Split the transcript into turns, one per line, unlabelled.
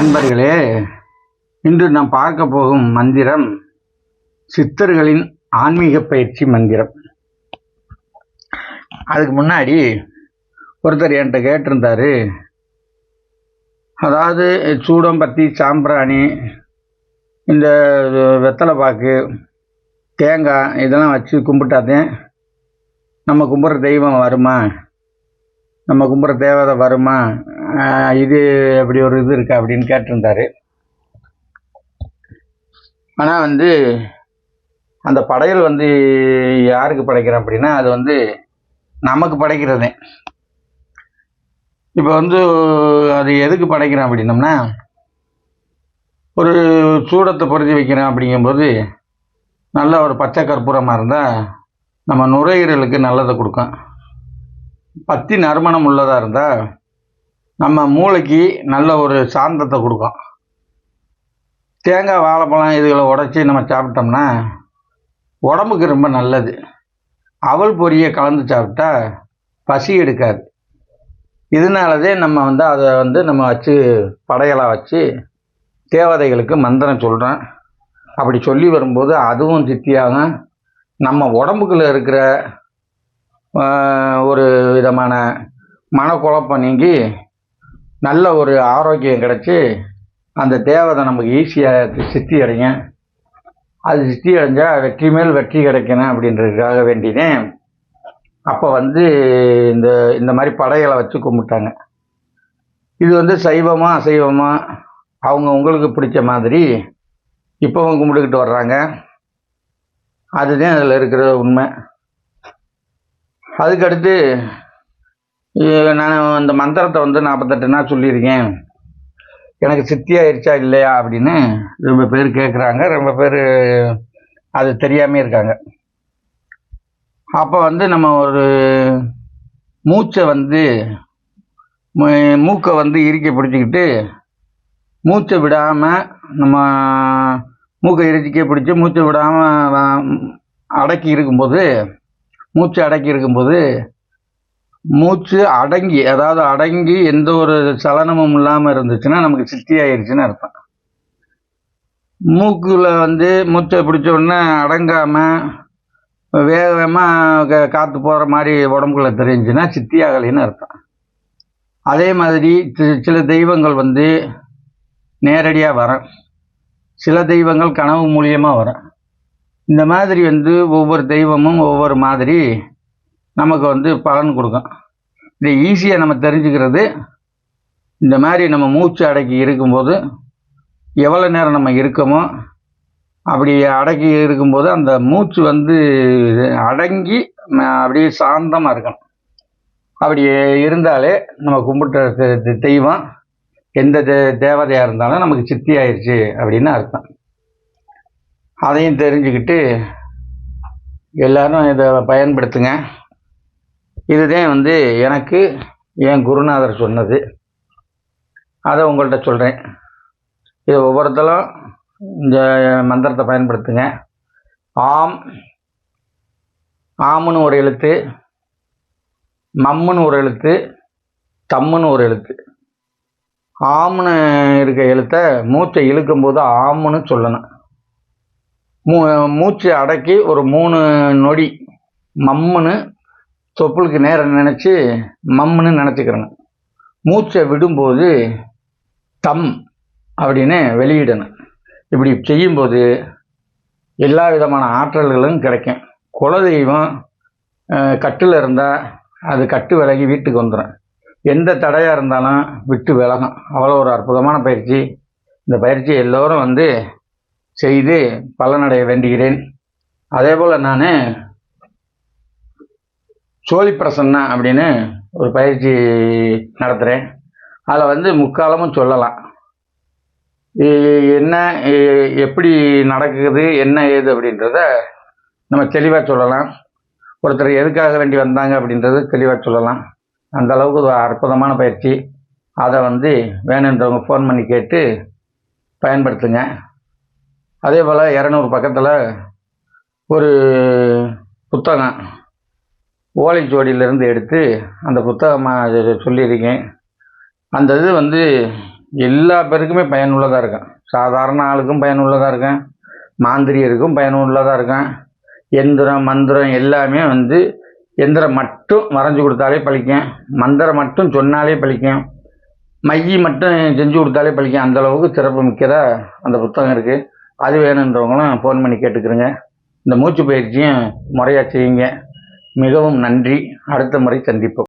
அன்பர்களே இன்று நாம் பார்க்க போகும் மந்திரம் சித்தர்களின் ஆன்மீக பயிற்சி மந்திரம். அதுக்கு முன்னாடி ஒருத்தர் என்கிட்ட கேட்டிருந்தாரு. அதாவது சூடம்பத்தி சாம்பிராணி இந்த வெத்தலை பாக்கு தேங்காய் இதெல்லாம் வச்சு கும்பிட்டாதேன் நம்ம கும்பிட்ற தெய்வம் வருமா? நம்ம கும்பிட்ற தேவதை வருமா? இது அப்படி ஒரு இது இருக்கா அப்படின்னு கேட்டிருந்தாரு. ஆனால் வந்து அந்த படையல் வந்து யாருக்கு படைக்கிறோம் அப்படின்னா அது வந்து நமக்கு படைக்கிறதே. இப்போ வந்து அது எதுக்கு படைக்கிறோம் அப்படின்னம்னா ஒரு சூடத்தை பொருத்தி வைக்கிறேன் அப்படிங்கும்போது நல்ல ஒரு பச்சை கற்பூரமாக இருந்தால் நம்ம நுரையீரலுக்கு நல்லதை கொடுக்கும். பத்தி நறுமணம் உள்ளதாக இருந்தால் நம்ம மூளைக்கு நல்ல ஒரு சாந்தத்தை கொடுக்கும். தேங்காய் வாழைப்பழம் இதுகளை உடச்சி நம்ம சாப்பிட்டோம்னா உடம்புக்கு ரொம்ப நல்லது. அவல் பொரியை கலந்து சாப்பிட்டா பசி எடுக்காது. இதனாலதே நம்ம வந்து அதை வந்து நம்ம வச்சு படையலாக வச்சு தேவதைகளுக்கு மந்திரம் சொல்கிறோம் அப்படி சொல்லி வரும்போது அதுவும் சித்தியாகும் நம்ம உடம்புக்குள்ள இருக்கிற ஒரு விதமான மனக்குழப்பம் நீங்கி நல்ல ஒரு ஆரோக்கியம் கிடச்சி அந்த தேவதை நமக்கு ஈஸியாக சித்தி அடைங்க. அது சித்தி அடைஞ்சால் வெற்றி மேல் வெற்றி கிடைக்கணும் அப்படின்றதுக்காக வேண்டினேன் அப்போ வந்து இந்த இந்த மாதிரி படைகளை வச்சு கும்பிட்டாங்க. இது வந்து சைவமாக அசைவமாக அவங்க உங்களுக்கு பிடிச்ச மாதிரி இப்போவும் கும்பிட்டுக்கிட்டு வர்றாங்க. அதுதான் அதில் இருக்கிற உண்மை. அதுக்கடுத்து நான் இந்த மந்திரத்தை வந்து நாற்பத்தெட்டு நாள் சொல்லியிருக்கேன். எனக்கு சித்தி ஆயிடுச்சா இல்லையா அப்படின்னு ரொம்ப பேர் கேட்குறாங்க ரொம்ப பேர் அது தெரியாமே இருக்காங்க. அப்போ வந்து நம்ம ஒரு மூச்சை வந்து மூக்கை வந்து இறுக்கி பிடிச்சிக்கிட்டு மூச்சை விடாமல் நம்ம மூக்கை இறுக்கி பிடிச்சி மூச்சை விடாமல் அடக்கி இருக்கும்போது மூச்சை அடக்கி இருக்கும்போது மூச்சு அடங்கி அதாவது அடங்கி எந்த ஒரு சலனமும் இல்லாமல் இருந்துச்சுன்னா நமக்கு சித்தி ஆயிடுச்சுன்னு அர்த்தம். மூக்குல வந்து மூச்சை பிடிச்ச உடனே அடங்காமல் வேகமாக காற்று போகிற மாதிரி உடம்புக்குள்ள தெரிஞ்சுன்னா சித்தி ஆகலைன்னு அர்த்தம். அதே மாதிரி சில தெய்வங்கள் வந்து நேரடியாக வரும் சில தெய்வங்கள் கனவு மூலியமாக வரும் இந்த மாதிரி வந்து ஒவ்வொரு தெய்வமும் ஒவ்வொரு மாதிரி நமக்கு வந்து பலன் கொடுக்கும். இதை ஈஸியாக நம்ம தெரிஞ்சுக்கிறது. இந்த மாதிரி நம்ம மூச்சு அடக்கி இருக்கும்போது எவ்வளோ நேரம் நம்ம இருக்கோமோ அப்படி அடக்கி இருக்கும்போது அந்த மூச்சு வந்து அடங்கி அப்படியே சாந்தமாக இருக்கணும். அப்படி இருந்தாலே நம்ம கும்பிட்ட தெய்வம் எந்த தே தேவதையாக இருந்தாலும் நமக்கு சித்தி ஆயிடுச்சு அப்படின்னு அர்த்தம். அதையும் தெரிஞ்சுக்கிட்டு எல்லாரும் இதை பயன்படுத்துங்க. இதுதான் வந்து எனக்கு என் குருநாதர் சொன்னது. அதை உங்கள்கிட்ட சொல்கிறேன் இது ஒவ்வொருத்தரும் இந்த மந்திரத்தை பயன்படுத்துங்க. ஆம் ஆமுன்னு ஒரு எழுத்து மம்முன்னு ஒரு எழுத்து தம்முன்னு ஒரு எழுத்து. ஆம்னு இருக்க எழுத்தை மூச்சை இழுக்கும்போது ஆமுன்னு சொல்லணும். மூ மூச்சு அடக்கி ஒரு மூணு நொடி மம்முன்னு தொப்புளுக்கு நேரம் நினச்சி மம்முன்னு நினச்சிக்கிறணும் மூச்சை விடும்போது தம் அப்படின்னு வெளியிடணும். இப்படி செய்யும்போது எல்லா விதமான ஆற்றல்களும் கிடைக்கும். குலதெய்வம் கட்டில் இருந்தால் அது கட்டு விலகி வீட்டுக்கு வந்துடும் எந்த தடையாக இருந்தாலும் விட்டு விலகும். அவ்வளோ ஒரு அற்புதமான பயிற்சி. இந்த பயிற்சி எல்லோரும் வந்து செய்து பலனடைய வேண்டுகிறேன். அதே போல் நான் சோழி பிரசன்னா அப்படின்னு ஒரு பயிற்சி நடத்துகிறேன் அதில் வந்து முக்காலமும் சொல்லலாம். என்ன எப்படி நடக்குது என்ன ஏது அப்படின்றத நம்ம தெளிவாக சொல்லலாம். ஒருத்தர் எதுக்காக வேண்டி வந்தாங்க அப்படின்றது தெளிவாக சொல்லலாம். அந்த அளவுக்கு ஒரு அற்புதமான பயிற்சி. அதை வந்து வேணுன்றவங்க ஃபோன் பண்ணி கேட்டு பயன்படுத்துங்க. அதே போல் இரநூறு பக்கத்தில் ஒரு புத்தகம் ஓலைச்சுவடியிலேருந்து எடுத்து அந்த புத்தகமாக சொல்லியிருக்கேன். அந்த இது வந்து எல்லா பேருக்குமே பயனுள்ளதாக இருக்கும். சாதாரண ஆளுக்கும் பயனுள்ளதாக இருக்கும். மாந்திரியருக்கும் பயனுள்ளதாக இருக்கும். எந்திரம் மந்திரம் எல்லாமே வந்து எந்திரம் மட்டும் வரைஞ்சி கொடுத்தாலே பழிக்கும். மந்திரம் மட்டும் சொன்னாலே பழிக்கும். மைய மட்டும் செஞ்சு கொடுத்தாலே பழிக்கும். அந்த அளவுக்கு சிறப்பு மிக்கதாக அந்த புத்தகம் இருக்குது அது வேணுன்றவங்களும் ஃபோன் பண்ணி கேட்டுக்கிறேங்க. இந்த மூச்சு பயிற்சியும் முறையாக செய்யுங்க. மிகவும் நன்றி. அடுத்த முறை சந்திப்போம்.